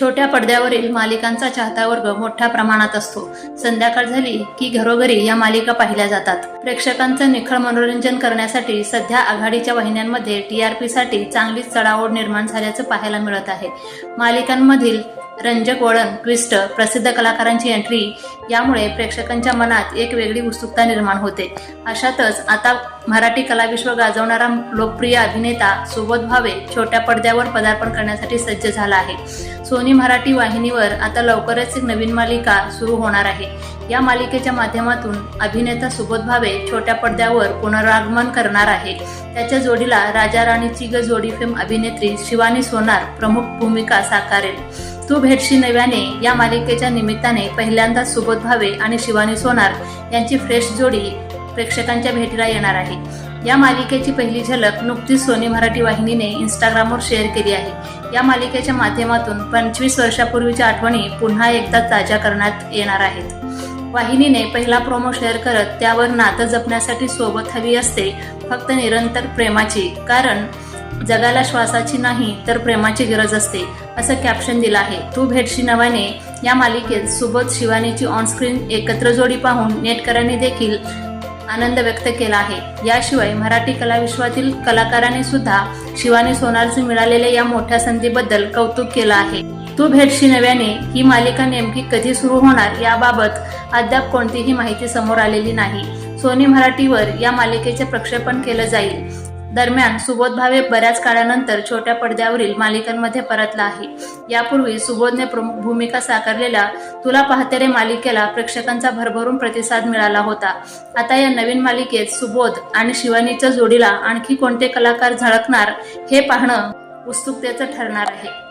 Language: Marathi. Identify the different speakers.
Speaker 1: छोट्या पडद्यावरील मालिकांचा चाहता वर्ग मोठ्या प्रमाणात असतो. संध्याकाळ झाली की घरोघरी या मालिका पाहिल्या जातात. प्रेक्षकांचं निखळ मनोरंजन करण्यासाठी सध्या आघाडीच्या वाहिन्यांमध्ये टी आरसाठी चांगलीच चढाओढ निर्माण झाल्याचं पाहायला मिळत आहे. मालिकांमधील रंजक वळण ट्विस्ट प्रसिद्ध कलाकारांची एंट्री यामुळे प्रेक्षकांच्या मनात एक वेगळी उत्सुकता निर्माण होते. अशातच आता मराठी कलाविश्व गाजवणारा लोकप्रिय अभिनेता सुबोध भावे छोट्या पडद्यावर पदार्पण करण्यासाठी सज्ज झाला आहे. सोनी मराठी वाहिनीवर आता लवकरच एक नवीन मालिका सुरू होणार आहे. या मालिकेच्या माध्यमातून अभिनेता सुबोध भावे छोट्या पडद्यावर पुनरागमन करणार आहे. त्याच्या जोडीला राजा राणीची ग जोडी फेम अभिनेत्री शिवानी सोनार प्रमुख भूमिका साकारेल. तू भेटशी नव्याने या मालिकेच्या निमित्ताने पहिल्यांदा सुबोध भावे आणि शिवानी सोनार यांची फ्रेश जोडी प्रेक्षकांच्या भेटीला येणार आहे. या मालिकेची पहिली झलक नुकतीच सोनी मराठी वाहिनीने इंस्टाग्रामवर शेअर केली आहे. या मालिकेच्या माध्यमातून पंचवीस वर्षापूर्वीच्या आठवणी पुन्हा एकदा ताज्या करण्यात येणार आहेत. वाहिनीने पहिला प्रोमो शेअर करत त्यावर नातं जपण्यासाठी सोबत हवी असते फक्त निरंतर प्रेमाची. कारण जगाला श्वासाची नाही तर प्रेमाची गरज असते असं कॅप्शन दिलं आहे. तू भेटशी नव्याने या मालिकेत सुबोध शिवानीची ऑनस्क्रीन एकत्र जोडी पाहून नेटकऱ्यांनी देखील आनंद व्यक्त केला आहे. याशिवाय मराठी कलाविश्वातील कलाकारांनी सुद्धा शिवानी सोनारचे मिळालेल्या या मोठ्या संधीबद्दल कौतुक केलं आहे. तू भेटशी नव्याने ही मालिका नेमकी कधी सुरू होणार याबाबत अद्याप कोणतीही माहिती समोर आलेली नाही. सोनी मराठीवर या मालिकेचे प्रक्षेपण केलं जाईल. दरम्यान सुबोध भावे बऱ्याच काळानंतर छोट्या पडद्यावरील मालिकांमध्ये परतला आहे. यापूर्वी सुबोधने प्रमुख भूमिका साकारलेल्या तुला पाहते रे मालिकेला प्रेक्षकांचा भरभरून प्रतिसाद मिळाला होता. आता या नवीन मालिकेत सुबोध आणि शिवानीच्या जोडीला आणखी कोणते कलाकार झळकणार हे पाहणं उत्सुकतेचं ठरणार आहे.